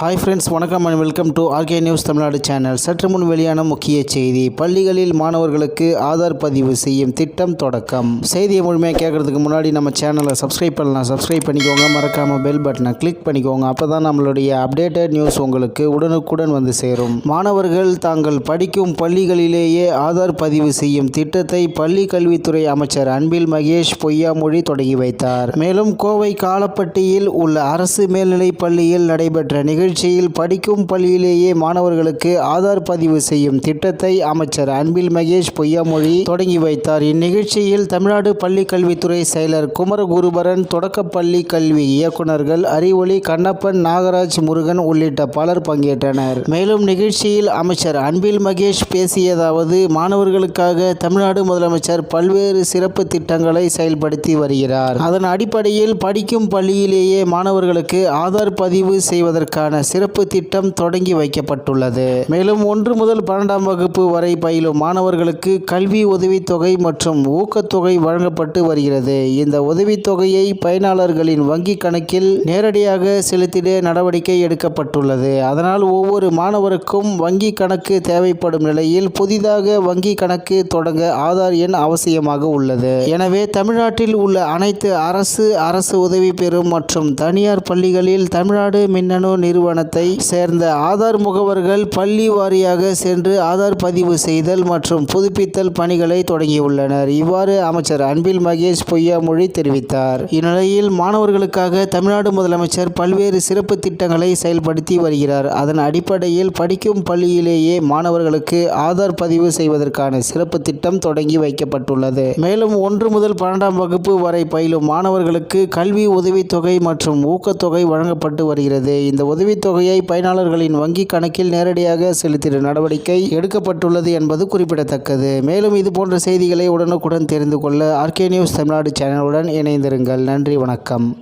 Hi friends வணக்கம் and welcome to RK news Tamil Nadu channel சற்று முன் வெளியான முக்கிய செய்தி பள்ளிகளில் மாணவர்களுக்கு ஆதார் பதிவு செய்யும் திட்டம் தொடக்கம். செய்தியை முழுமையாக கேட்கறதுக்கு முன்னாடி நம்ம சேனலை சப்ஸ்கிரைப் பண்ணலாம். சப்ஸ்கிரைப் பண்ணிக்கோங்க மறக்காமல் பெல் பட்டனை கிளிக் பண்ணிக்கோங்க. அப்போ தான் நம்மளுடைய அப்டேட்டட் நியூஸ் உங்களுக்கு உடனுக்குடன் வந்து சேரும். மாணவர்கள் தாங்கள் படிக்கும் பள்ளிகளிலேயே ஆதார் பதிவு செய்யும் திட்டத்தை பள்ளி கல்வித்துறை அமைச்சர் அன்பில் மகேஷ் பொய்யாமொழி தொடங்கி வைத்தார். மேலும் கோவை காலப்பட்டியில் உள்ள அரசு மேல்நிலைப் பள்ளியில் நடைபெற்ற நிகழ்ச்சியில் படிக்கும் பள்ளியிலேயே மாணவர்களுக்கு ஆதார் பதிவு செய்யும் திட்டத்தை அமைச்சர் அன்பில் மகேஷ் பொய்யாமொழி தொடங்கி வைத்தார். இந்நிகழ்ச்சியில் தமிழ்நாடு பள்ளி கல்வித்துறை செயலர் குமரகுருபரன் தொடக்கப்பள்ளி கல்வி இயக்குநர்கள் அறிவொளி கண்ணப்பன் நாகராஜ் முருகன் உள்ளிட்ட பலர் பங்கேற்றனர். மேலும் நிகழ்ச்சியில் அமைச்சர் அன்பில் மகேஷ் பேசியதாவது மாணவர்களுக்காக தமிழ்நாடு முதலமைச்சர் பல்வேறு சிறப்பு திட்டங்களை செயல்படுத்தி வருகிறார். அதன் அடிப்படையில் படிக்கும் பள்ளியிலேயே மாணவர்களுக்கு ஆதார் பதிவு செய்வதற்கான சிறப்பு திட்டம் தொடங்கி வைக்கப்பட்டுள்ளது. மேலும் ஒன்று முதல் பன்னெண்டாம் வகுப்பு வரை பயிலும் மாணவர்களுக்கு கல்வி உதவித்தொகை மற்றும் ஊக்கத்தொகை வழங்கப்பட்டு வருகிறது. இந்த உதவித்தொகையை பயனாளர்களின் வங்கி கணக்கில் நேரடியாக செலுத்திட நடவடிக்கை எடுக்கப்பட்டுள்ளது. அதனால் ஒவ்வொரு மாணவருக்கும் வங்கி கணக்கு தேவைப்படும் நிலையில் புதிதாக வங்கி கணக்கு தொடங்க ஆதார் எண் அவசியமாக உள்ளது. எனவே தமிழ்நாட்டில் உள்ள அனைத்து அரசு அரசு உதவி பெறும் மற்றும் தனியார் பள்ளிகளில் தமிழ்நாடு மின்னணு நிறுவனத்தை சேர்ந்த ஆதார் முகவர்கள் பள்ளி வாரியாக சென்று ஆதார் பதிவு செய்தல் மற்றும் புதுப்பித்தல் பணிகளை தொடங்கியுள்ளனர். இவ்வாறு அமைச்சர் அன்பில் மகேஷ் பொய்யாமொழி தெரிவித்தார். இந்நிலையில் மாணவர்களுக்காக தமிழ்நாடு முதலமைச்சர் பல்வேறு சிறப்பு திட்டங்களை செயல்படுத்தி வருகிறார். அதன் அடிப்படையில் படிக்கும் பள்ளியிலேயே மாணவர்களுக்கு ஆதார் பதிவு செய்வதற்கான சிறப்பு திட்டம் தொடங்கி வைக்கப்பட்டுள்ளது. மேலும் ஒன்று முதல் பன்னெண்டாம் வகுப்பு வரை பயிலும் மாணவர்களுக்கு கல்வி உதவித்தொகை மற்றும் ஊக்கத்தொகை வழங்கப்பட்டு வருகிறது. இந்த உதவி தொகையை பயனாளர்களின் வங்கி கணக்கில் நேரடியாக செலுத்திட நடவடிக்கை எடுக்கப்பட்டுள்ளது என்பது குறிப்பிடத்தக்கது. மேலும் இதுபோன்ற செய்திகளை உடனுக்குடன் தெரிந்து கொள்ள ஆர்கே நியூஸ் தமிழ்நாடு சேனலுடன் இணைந்திருங்கள். நன்றி வணக்கம்.